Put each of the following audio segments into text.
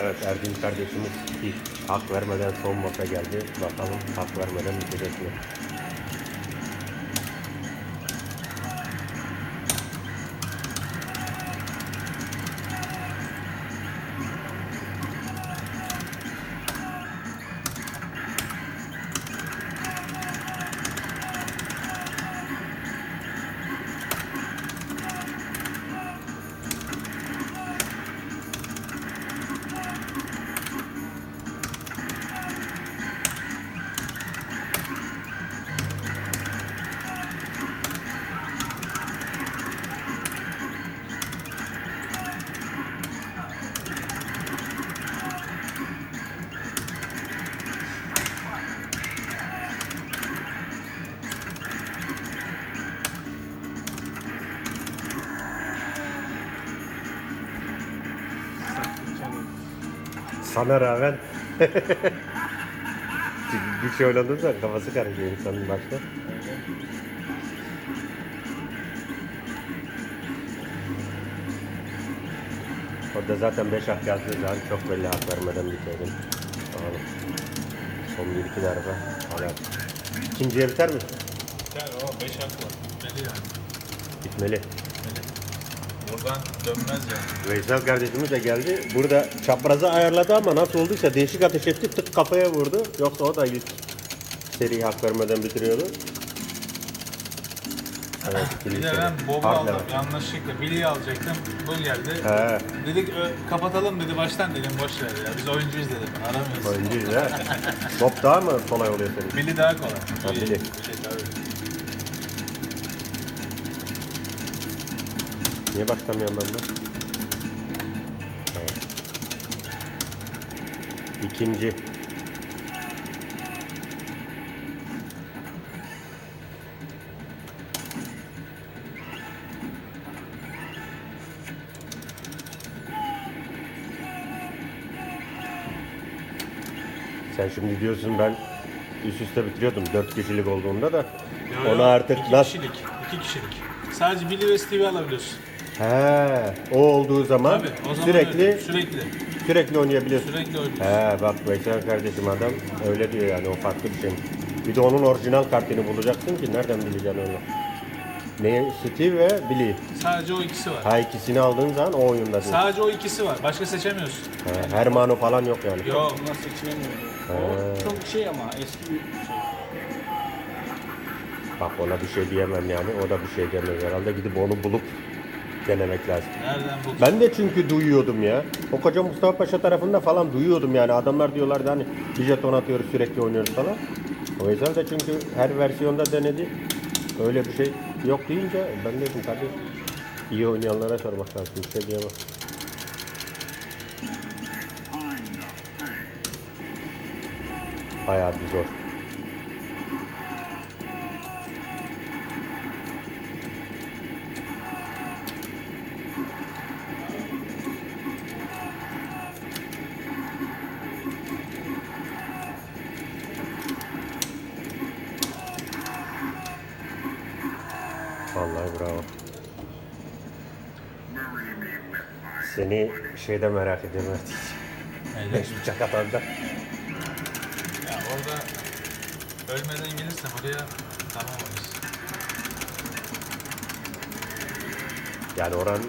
Evet Erdin kardeşimiz hiç hak vermeden son maça geldi. Bakalım hak vermeden bitecek mi? Sana rağmen bir şey oynadığında kafası karışıyor insanın başta. O da zaten 5 hak yazdığı zaman çok belli hak vermeden bitirdim. Bakalım. Son bir iki darbe. Hala. İkinciye biter mi? Yani o 5 hak var. Bitmeli yani. Bitmeli. Buradan dönmez yani. Veysel kardeşimiz de geldi. Burada çaprazı ayarladı ama nasıl olduysa değişik ateş etti. Tık kafaya vurdu. Yoksa o da ilk seri hak vermeden bitiriyordu. Evet, Bir de ben Bob'u Hard aldım. level. Yanlışlıkla Billy'yi alacaktım. Bu geldi. He. Dedik ö, kapatalım dedi baştan dedim boş ver ya. Biz oyuncuyuz dedim. Aramıyoruz. Oyuncuyuz ha. Bob daha mı kolay oluyor senin? Billy daha kolay. Ha, Billy. Billy tabii. Niye başlamıyorum ben de? Tamam. İkinci. Sen şimdi diyorsun ben üst üste bitiriyordum 4 kişilik olduğunda da Yo, yo, onu artık iki nasıl kişilik. iki kişilik. Sadece Billy ve Steve'i alabiliyorsun. He, o olduğu zaman Tabii. O zaman sürekli öyle. sürekli sürekli oynayabiliyorsun. sürekli oynuyorsun. He bak Veysel kardeşim adam öyle diyor yani o farklı bir şey. Bir de onun orijinal kartını bulacaksın ki nereden bileceksin onu? Ne Steve ve Billy. Sadece o ikisi var. Ha ikisini aldığın zaman o oyunda değil. Sadece o ikisi var. Başka seçemiyorsun. He, Hermano falan yok yani. Yok. Bunlar seçilemiyor. O çok şey ama eski bir şey. Bak ona bir şey diyemem yani. O da bir şey demez herhalde. Gidip onu bulup denemek lazım. Nereden buldun? Ben de çünkü duyuyordum ya. O koca Mustafa Paşa tarafında falan duyuyordum yani. Adamlar diyorlardı hani bir jeton atıyoruz sürekli oynuyoruz falan. O yüzden de çünkü her versiyonda denedi. Öyle bir şey yok deyince ben dedim tabii iyi oynayanlara sormak lazım. Bir şey diyemem. Bayağı bir zor. Şeyde merak ediyorum artık. Beş bıçak atanda. Ya orada ölmeden gelirsem oraya tamam oluruz. Yani oran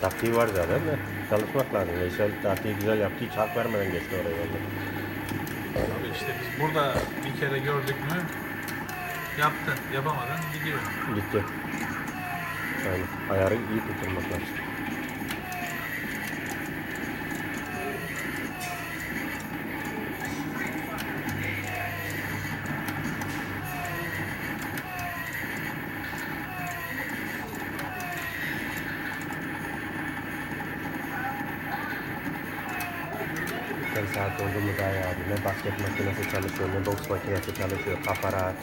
taktiği var zaten de çalışmak lazım. Veysel taktiği güzel yaptı. Hiç hak vermeden geçti oraya. vallahi. Abi işte biz burada bir kere gördük mü yaptın, yapamadın gidiyor. Gitti. Yani ayarı iyi tutturmak lazım. Basket makinesi çalışıyor, boks makinesi çalışıyor. Kafa rahat.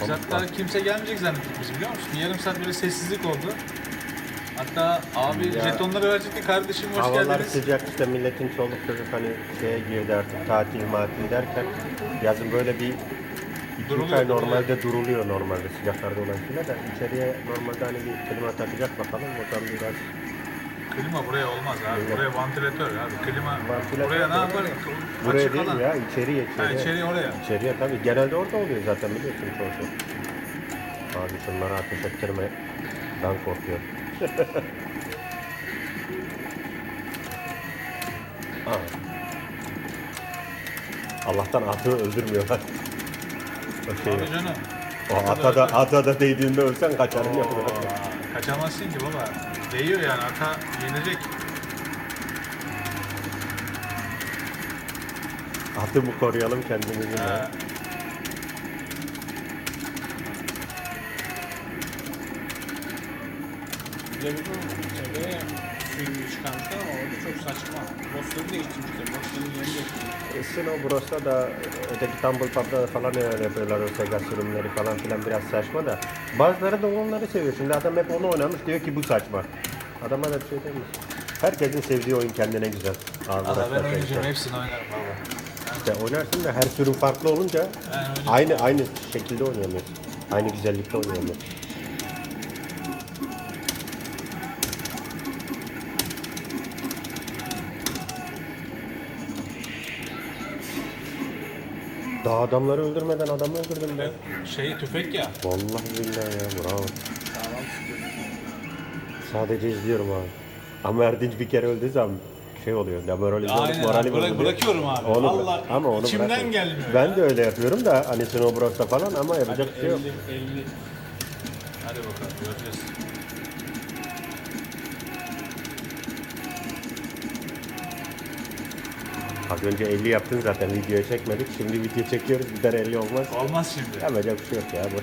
Biz hatta kimse gelmeyecek zannettik biz biliyor musun? Yarım saat böyle sessizlik oldu. Hatta abi Ya. jetonları verecekti kardeşim hoş Havalar geldiniz. sıcak işte milletin çoluk çocuk hani şeye girdi artık tatil matil derken yazın böyle bir iki üç Duruluyor, ay duruluyor. normalde duruluyor normalde sıcaklarda olan şeyler de içeriye normalde hani bir klima takacak bakalım o zaman biraz Klima buraya olmaz abi. Öyle. Buraya vantilatör abi. Klima Vantilatör buraya ne yapar? Buraya değil alan. ya içeriye Ha, içeriye. içeri oraya. İçeriye tabii. Genelde orada oluyor zaten biliyorsun çoğu şey. Abi şunları ateş ettirme. Ben korkuyorum. Aa. Allah'tan atı öldürmüyorlar. O şey, Abi canım. o ata da, ata da değdiğinde ölsen kaçarım. Oo, kaçamazsın ki baba. Değiyor yani ata yenecek. Atı mı koruyalım kendimizi? Ya? De bir tepeye suyunu çıkarmışlar ama orada çok saçma. Bossları değiştirmişler. Bossların yerini değiştirmişler. E, Snowbros'ta da öteki Tumble Pub'da falan öyle yapıyorlar o Sega sürümleri falan filan biraz saçma da. Bazıları da onları seviyor. Şimdi adam hep onu oynamış diyor ki bu saçma. Adama da bir şey demiyor. Herkesin sevdiği oyun kendine güzel. Valla ben oynayacağım. Hepsini oynarım baba. İşte oynarsın da her sürüm farklı olunca Ben oynayacağım. aynı aynı şekilde oynayamıyorsun. Aynı güzellikte oynayamıyorsun. Daha adamları öldürmeden adamı öldürdüm ben. Şey tüfek ya. Vallahi billahi ya bravo. Sadece izliyorum abi. Ama Erdinç bir kere öldüğü zaman şey oluyor. Demoralize olup Aynen morali abi, bırak- bozuluyor. bırakıyorum abi. Onu, Vallahi ama onu içimden bırakıyorum. gelmiyor Ben ya. de öyle yapıyorum da hani Snowbros'ta falan ama yapacak bir şey yok. 50, 50. Hadi bakalım göreceğiz. Az önce 50 yaptın zaten videoya çekmedik. Şimdi video çekiyoruz. Bir tane 50 olmaz. Olmaz şimdi. Yapacak bir şey yok ya. Boş.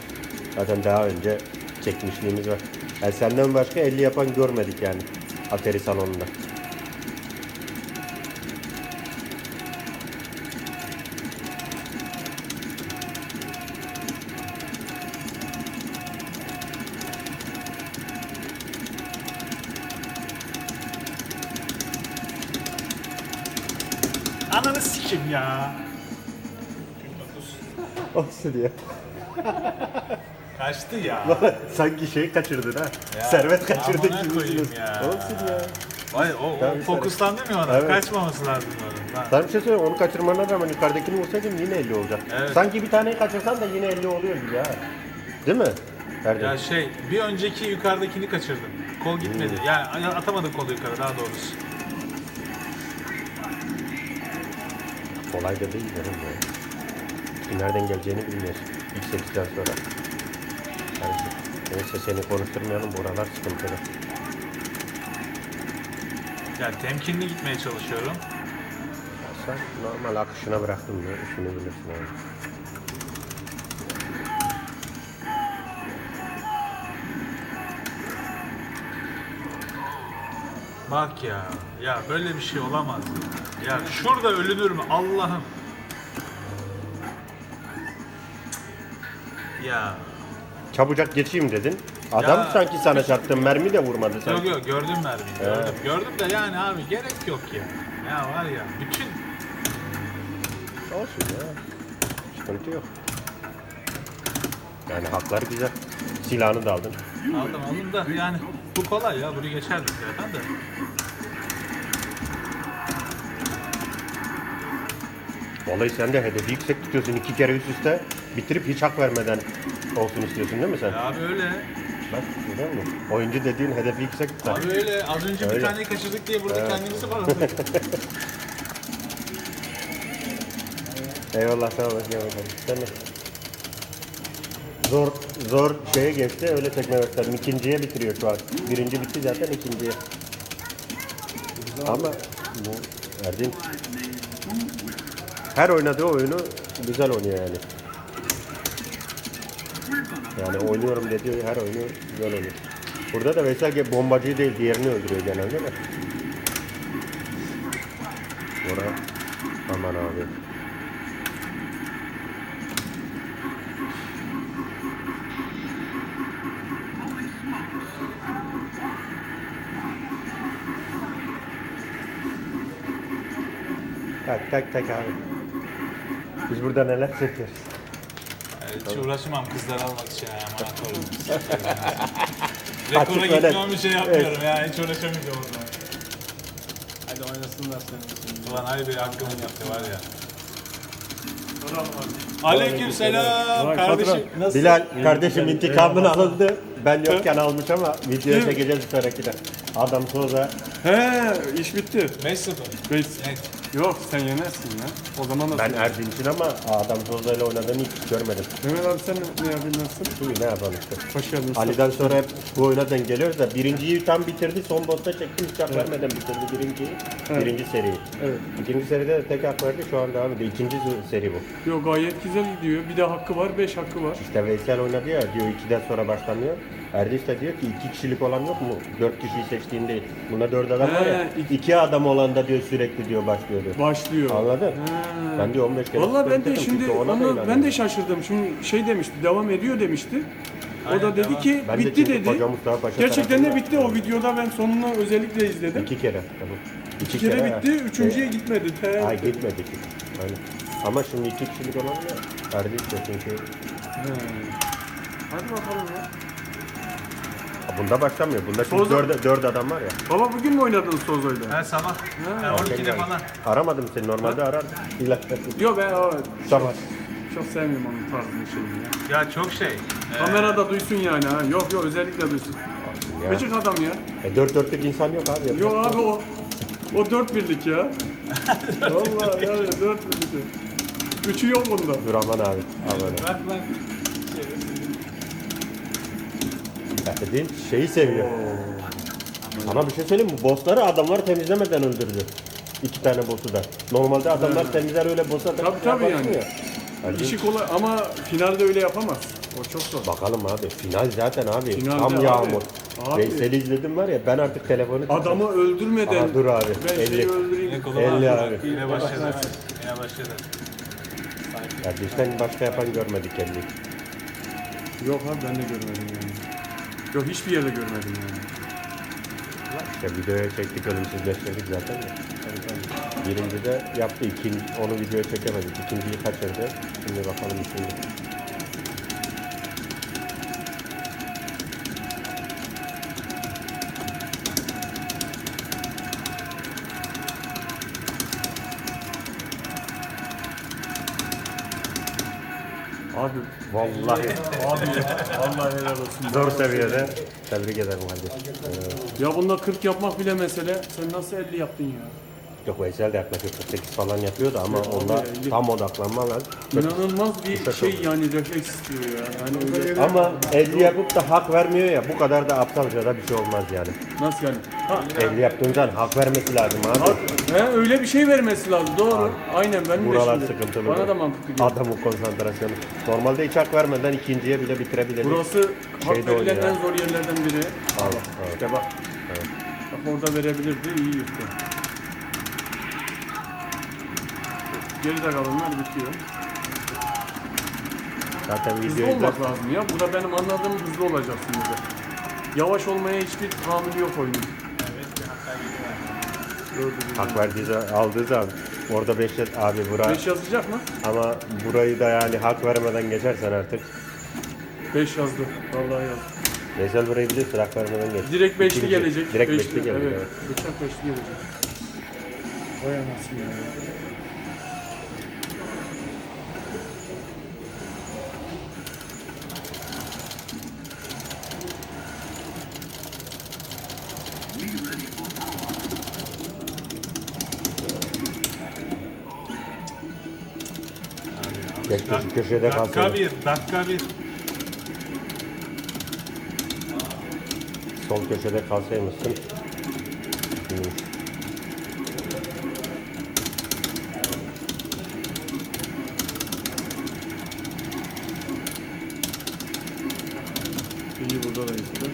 Zaten daha önce çekmişliğimiz var. Yani senden başka 50 yapan görmedik yani. Atari salonunda. Ananı sikim ya. Olsun ya. Kaçtı ya. Sanki şey kaçırdın ha. Ya, Servet kaçırdın amına gibi koyayım düşünüyorsun. ya. Olsun ya. Vay o, o Tabii, fokuslandı mı ona? Evet. Kaçmaması lazım onun. Lan. Sana bir şey söyleyeyim onu kaçırmana rağmen yukarıdakini vursaydın yine 50 olacak. Evet. Sanki bir taneyi kaçırsan da yine 50 oluyor gibi ha. Değil mi? Erdem? Ya şey bir önceki yukarıdakini kaçırdım. Kol gitmedi. Hmm. Yani atamadım kolu yukarı daha doğrusu. Kolay da değil canım ya. Çünkü nereden geleceğini bilmiyorsun. İlk 8'den sonra. Neyse, neyse seni konuşturmayalım buralar sıkıntılı. Yani temkinli gitmeye çalışıyorum. Ya sen normal akışına bıraktın mı işini bilirsin abi. Bak ya. Ya böyle bir şey olamaz. Ya, ya şurada ölünür mü Allah'ım. Ya. Çabucak geçeyim dedin. Adam Ya, sanki sana çarptı mermi de vurmadı Yok sanki. yok gördüm mermiyi. Gördüm. Gördüm de yani abi gerek yok ya. Ya var ya bütün Olsun ya. Sıkıntı yok. Yani haklar güzel. Silahını da aldın. aldım aldım da yani bu kolay ya bunu geçerdik zaten de. Vallahi sen de hedefi yüksek tutuyorsun. iki kere üst üste bitirip hiç hak vermeden olsun istiyorsun değil mi sen? Ya abi öyle. Bak görüyor musun? Oyuncu dediğin hedefi yüksek tutar. Abi öyle az önce bir Öyle. taneyi kaçırdık diye burada kendimizi paraladık. Eyvallah sağ olasın. Eyvallah. Sen de. Zor, zor şeye geçti öyle tekme gösterdim. İkinciye bitiriyor şu an. Birinci bitti zaten ikinciye. Ama bu Erdin her oynadığı oyunu güzel oynuyor yani. Yani oynuyorum dediği her oyunu güzel oynuyor. Burada da Veysel bombacıyı değil diğerini öldürüyor genelde de. Bora aman abi. Tak tak tak abi. Biz burada neler. Yani hiç uğraşamam kızları almak için ya. Aman koyayım. Rekora öyle. bir şey yapmıyorum ya. Hiç uğraşamayacağım o zaman. Hadi oynasınlar senin için. Ulan hayır hakkımı gitti var ya. Aleyküm selam kardeşim. Nasılsın? Bilal kardeşim intikamını alındı. Ben yokken almış ama videoya çekeceğiz bir sonrakine. Adam Soza He iş bitti. 5-0. Beş. Evet. Yok sen yenersin ya. O zaman da ben Erdinç'in ama Adam ile oynadığını hiç görmedim. Mehmet abi sen ne, ne yapıyorsun? İyi ne yapalım işte. Hoş geldin. Ali'den sonra hep bu oyuna denk geliyoruz da birinciyi tam bitirdi. Son botta çekti. Hiç hak vermeden bitirdi birinciyi. Evet. Birinci seriyi. Evet. İkinci seride de tek hak verdi. Şu an devam ediyor. İkinci seri bu. Yok gayet güzel gidiyor. Bir de hakkı var, beş hakkı var. İşte Veysel oynadı ya diyor ikiden sonra başlanıyor. Erdinç de diyor ki iki kişilik olan yok mu? Dört kişiyi seçtiğinde bunda dört adam var ya. He, iki- iki adam olan da diyor sürekli diyor başlıyor diyor. Başlıyor. Anladın? He. Ben diyor 15 kere Vallahi ben de dedim, şimdi ona da onu ben de şaşırdım. Şimdi şey demişti, devam ediyor demişti. O Aynen, da dedi devam. ki Ben de bitti çünkü dedi. Koca Mustafa Paşa Gerçekten de bitti. O videoda ben sonunu özellikle izledim. İki kere. Tamam. İki, Bir kere ha. bitti, üçüncüye gitmedi. Te- Ay gitmedik. Aynen. Ama şimdi iki kişilik olan ya. Erdinç de çünkü. He. Hadi bakalım ya. Ha, Bunda başlamıyor. Bunda Soza- dört, dört adam var ya. Baba bugün mü oynadın Sozo'yla? Her sabah. Ha. Ha, 12'de falan. Aramadım seni normalde arar. İlaç Yok ben o, Tamam. çok sevmiyorum onun tarzını şeyini ya. Ya çok şey. Ee, Kamerada duysun yani ha. Yok yok özellikle duysun. Ya. Gıcık adam ya. E, dört dörtlük insan yok abi. Yok abi o o dört birlik ya. Vallahi yani dört birlik. ya. Üçü yok bunda. Dur aman abi. Aman abi. Bak bak. Erdinç şeyi seviyor. Sana bir şey söyleyeyim mi? Bossları adamlar temizlemeden öldürdü. İki tane boss'u da. Normalde adamlar temizler öyle boss'a Tabii, tabii yani. Erdinç, İşi kolay ama finalde öyle yapamaz. O çok zor. Bakalım abi. Final zaten abi. Finalde Tam abi. yağmur. Abi. Veysel'i izledim var ya ben artık telefonu Adamı öldürmeden Aha, dur abi. ben 50. şeyi öldüreyim. Yine kolum 50 ağrıyor. abi. Yine başladı. Yine başladı. Erdinç'ten başka yapan görmedik kendini. Yok abi ben de görmedim yani. Yok hiçbir yerde görmedim yani. İşte videoya çektik ölümsüzleştirdik zaten ya. Birinci de yaptı. ikinci onu videoya çekemedik. İkinciyi kaçırdı. Şimdi bakalım üçüncü. Abi Vallahi abi vallahi helal olsun. zor seviyede. Tebrik ederim. Ee, Ya bunda 40 yapmak bile mesele. Sen nasıl 50 yaptın ya? Yok Veysel de yaklaşık 48 falan yapıyordu ama Yok, onda abi, elli. tam odaklanma lan. İnanılmaz bir şey yani refleks istiyor ya. Yani öyle Ama 50 yapıp da hak vermiyor ya bu kadar da aptalca da bir şey olmaz yani. nasıl yani? Ha, 50 yaptığın zaman hak vermesi lazım abi. ha, he, öyle bir şey vermesi lazım. Doğru. Aynen benim Buralar de şimdi. sıkıntılı. Bana da mantıklı geliyor. Adamın konsantrasyonu. Normalde hiç hak vermeden ikinciye bile bitirebilir. Burası hak Şeyde verilen oynuyor. en zor yerlerden biri. Allah, evet. İşte bak. Evet. Bak orada verebilirdi, iyi yırttı. Geride kalanlar bitiyor. Zaten Hızlı videoyu olmak lazım ya. Burada benim anladığım hızlı olacaksın burada. Yavaş olmaya hiçbir tahammülü yok oyunun. Gördüğünüz hak verdiği zaman, aldığı zaman orada 5 abi bura 5 yazacak mı? ama burayı da yani hak vermeden geçersen artık 5 yazdı. Vallahi yazdı. Veysel burayı bilirsin hak vermeden geç. Direkt beşli İkinci- gelecek. Direkt beşli gelecek. Evet. evet. Bıçak beşli gelecek. Vay anasını ya. Geç köşe- köşede Dakika kalsın. bir, dakika bir. Sol köşede kalsaymışsın. İyi burada da gitti.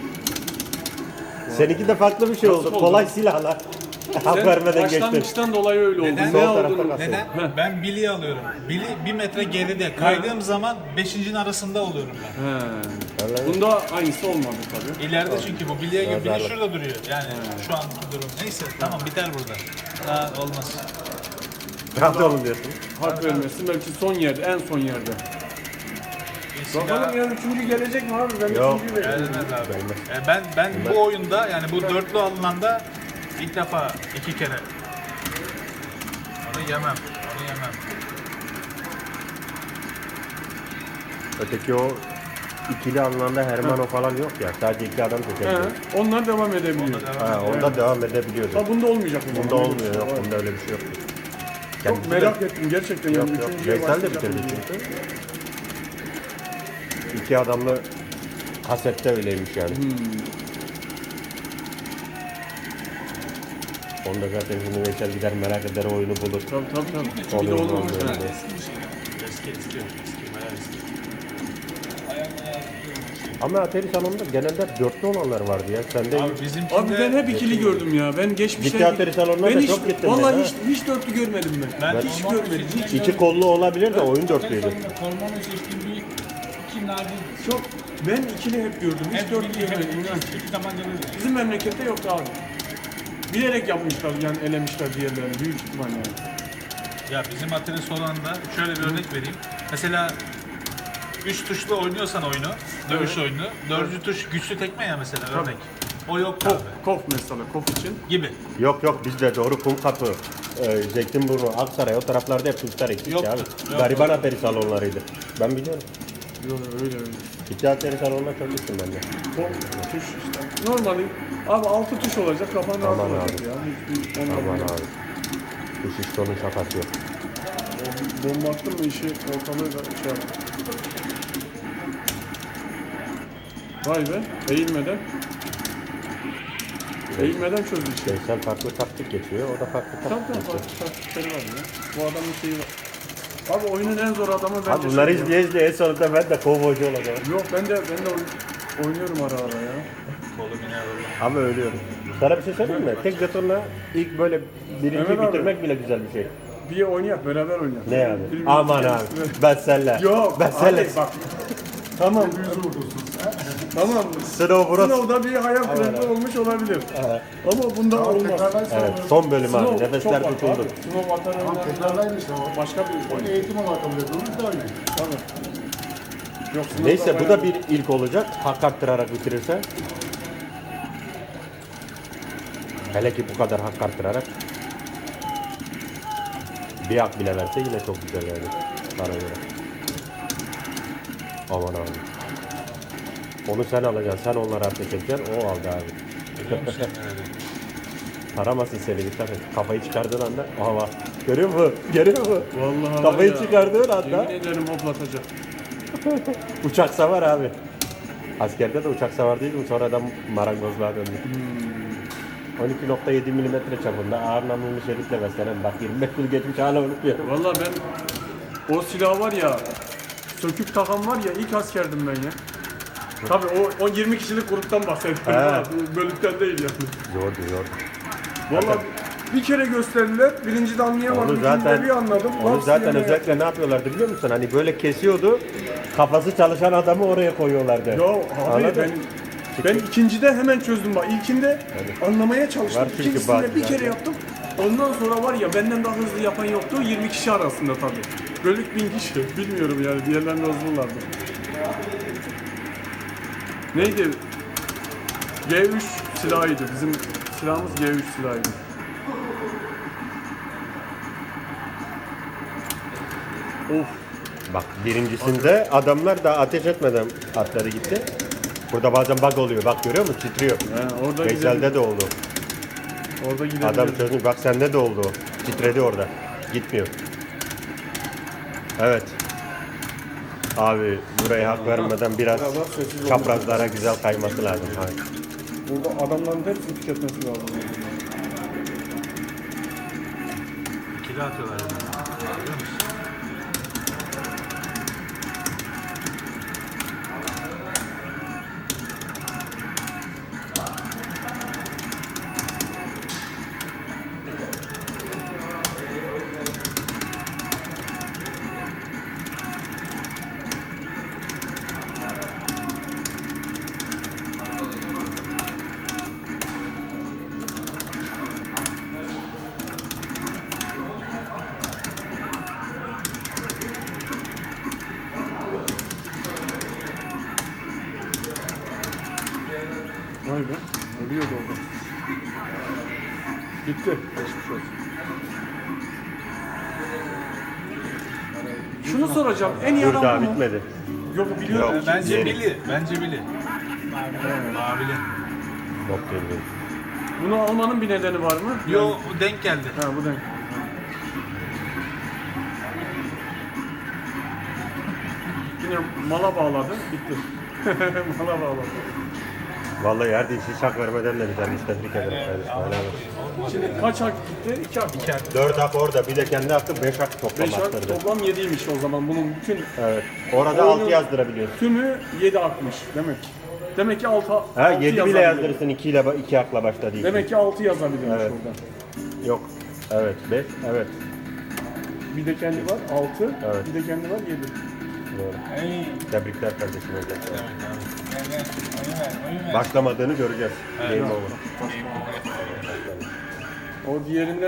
Seninki de farklı bir şey oldu? Kolay silahla. Hak vermeden geçtin. başlangıçtan dolayı öyle oldu. Neden? Ne Sol tarafta olduğunu kalsın. Neden? Ben Billy'yi alıyorum. Billy bir metre geride. Kaydığım zaman beşincinin arasında oluyorum ben. He. Bunda aynısı olmadı tabii. İleride çünkü bu Billy'ye göre Billy şurada duruyor. Yani şu anki durum. Neyse tamam biter burada. Daha olmaz. Rahat olun diyorsun. Hak vermesin belki son yerde, en son yerde. Bakalım ya üçüncü gelecek mi abi? Ben Yok. üçüncüyü bekliyorum. Gelmez abi. Gelmez. E, ben ben bu oyunda yani bu dörtlü alınanda ilk defa iki kere onu yemem. Onu yemem. Öteki o ikili anlamda Hermano falan yok ya. Sadece iki adam He, seçebiliyor. onlar devam edebiliyor. Onda devam Ha, onda devam edebiliyordu. Ha bunda olmayacak mı? Bunda olmuyor yok. Bunda öyle bir şey yok. Çok Kendisi de- merak ettim gerçekten Yok yani yok. üçüncüye Veysel de başlayacak bitirdi çünkü. İki adamlı kasette öyleymiş yani. Hmm. Onda zaten şimdi Veysel gider merak eder oyunu bulur. Tabii tabii tabii. İki Oluyor de ha. mu? Eski eski. Ama Atari salonunda genelde dörtlü olanlar vardı ya. Sende Abi bizimkinde Abi ben hep ikili gördüm ya. Ben geçmişte... Gitti Atari salonuna ben da hiç, çok gittim Vallahi ben, hiç, hiç dörtlü görmedim ben. Ben- hiç görmedim. Hiç. iki kollu olabilir de oyun dörtlüydü. Kormanı seçtiğim bir iki nadir. Çok. Ben ikili hep gördüm. Hiç Hep dörtlü görmedim. Hiçbir zaman görmedim. Bizim memlekette yoktu abi. Bilerek yapmışlar yani elemişler diğerlerini büyük ihtimal yani. ya bizim Atari Solan'da şöyle bir örnek vereyim. Mesela üç tuşlu oynuyorsan oyunu, dövüş Evet. oyunu, dördüncü tuş güçlü tekme ya mesela Tabii. örnek. O yok Kof, abi. kof mesela kof için. Gibi. Yok yok bizde doğru Kumkapı, e, Zeytinburnu, Aksaray o taraflarda hep tuşlar eksikti Yoktu, abi. yok. Gariban Atari salonlarıydı. Ben biliyorum. Yok öyle öyle. İki Atari salonuna çok gittim ben de. Kof, tuş işte. Normali abi altı tuş olacak kafan rahat Aman olacak abi. ya. Hiç, ondan Aman sonra abi. Bu şiştonun şakası yok. Bomba attın mı işi ortalığı da şey yap. Vay be eğilmeden. Eğilmeden çözdü işi. Veysel farklı taktik geçiyor, o da farklı Tamam taktik tamam geçiyor. farklı taktikleri var ya. Bu adamın şeyi var. Abi oyunun en zor adamı bence Abi bunları şey izleye izleye en sonunda ben de kovboycu olacağım. Yok ben de ben de oyn- oynuyorum ara ara ya. Kolu biner olur. Ama ölüyorum. Sana bir şey söyleyeyim mi? Tek jetonla ilk böyle birinci abi. bitirmek bile güzel bir şey. Bir oynayak beraber oynayak. Ne abi? Birbirimizi Aman abi. geliştirelim. Ben senle. Yok Ben senle. abi bak. Tamam. Tamam. Snow Bros. Sınavda bir hayal kırıklığı olmuş olabilir. Evet. Ama bunda olmaz. Evet, son bölüm abi. Snow Nefesler çok tutuldu. abi. Atar oynar. Tekrarlayın işte o. Başka bir oyun. Eğitim olarak kabul ediyoruz daha iyi. Tabii. Yok, Neyse bu bayağı- da bir ilk olacak. Hak arttırarak bitirirse. Hele ki bu kadar hak arttırarak. Bir hak bile verse yine çok güzel yani. Bana göre. Aman abi. Onu sen alacaksın. Sen onlara ateş edeceksin. O aldı abi. Biliyor musun? Taramasın seni dikkat et. Kafayı çıkardığın anda. Aha bak. Görüyor musun? Görüyor musun? Vallahi Kafayı ya, çıkardığın anda Yemin ederim hoplatacak. uçak savar abi. Askerde de uçak savar değildim. Sonradan marangozluğa döndüm. Hmm. 12.7 milimetre çapında ağır namlulu şeritle beslenen bak 25 yıl geçmiş hala unutmuyorum. Vallahi ben o silah var ya söküp takan var ya ilk askerdim ben ya. Tabii o, o 20 kişilik gruptan bahsediyorum. He. ha, Bölükten değil yani. Zordu zordu. Vallahi bir kere gösterdiler. Birinci de anlayamadım. Onu zaten, bir anladım. onu Laps zaten diye- özellikle ne yapıyorlardı biliyor musun? Hani böyle kesiyordu, kafası çalışan adamı oraya koyuyorlardı. Ya abi Anladın? ben ben ikincide hemen çözdüm bak. İlkinde anlamaya çalıştım. Var çünkü İkincisinde bir kere zaten. yaptım. Ondan sonra var ya benden daha hızlı yapan yoktu. 20 kişi arasında tabii. Bölük bin kişi. Bilmiyorum yani diğerlerini hızlılardı. Neydi? G3 silahıydı. Bizim silahımız G3 silahıydı. Of. Bak birincisinde adamlar da ateş etmeden atları gitti. Burada bazen bug oluyor. Bak görüyor musun? Titriyor. He, orada Veysel'de gidelim. de oldu. Orada gidelim. Adam çözmüş. Bak sende de oldu. o. Titredi orada. Gitmiyor. Evet. Abi buraya hak vermeden biraz Biraz daha sessiz olmak çaprazlara güzel kayması lazım. Hayır. Burada adamların hepsini tüketmesi lazım. İkili atıyorlar. yani. Bitti. Geçmiş olsun. Şunu soracağım. En iyi Dur adam daha bu mu? bitmedi. Yok biliyorum. Yok. Bence. Billy. Bence Billy. Mavili. Bok değil. Bunu almanın bir nedeni var mı? Yo o denk geldi. Ha bu da. Yine mala bağladı. Bitti. mala bağladı. Vallahi her değiş hiç hak vermeden de bitermiş. Tebrik ederim. kardeşim. Helal olsun. Şimdi kaç hak gitti? 2 hak. İki hak. Dört hak orada. Bir de kendi hakkı beş hak 5 toplam hak. arttırdı. Toplam 7'ymiş o zaman. Bunun bütün Evet. Orada Oyunun- altı yazdırabiliyorsun. tümü 7 hakmış demek. Demek ki 6 Ha 7 bile yazdırırsın 2 ile 2 hakla başladı. iki. Demek ki 6 yazabiliyormuş Evet. orada. Yok. Evet 5. Evet. Bir de kendi var 6. Evet. Bir de kendi var 7. Doğru. Tebrikler kardeşim. hocam. Başlamadığını göreceğiz. Game over. O diğerinde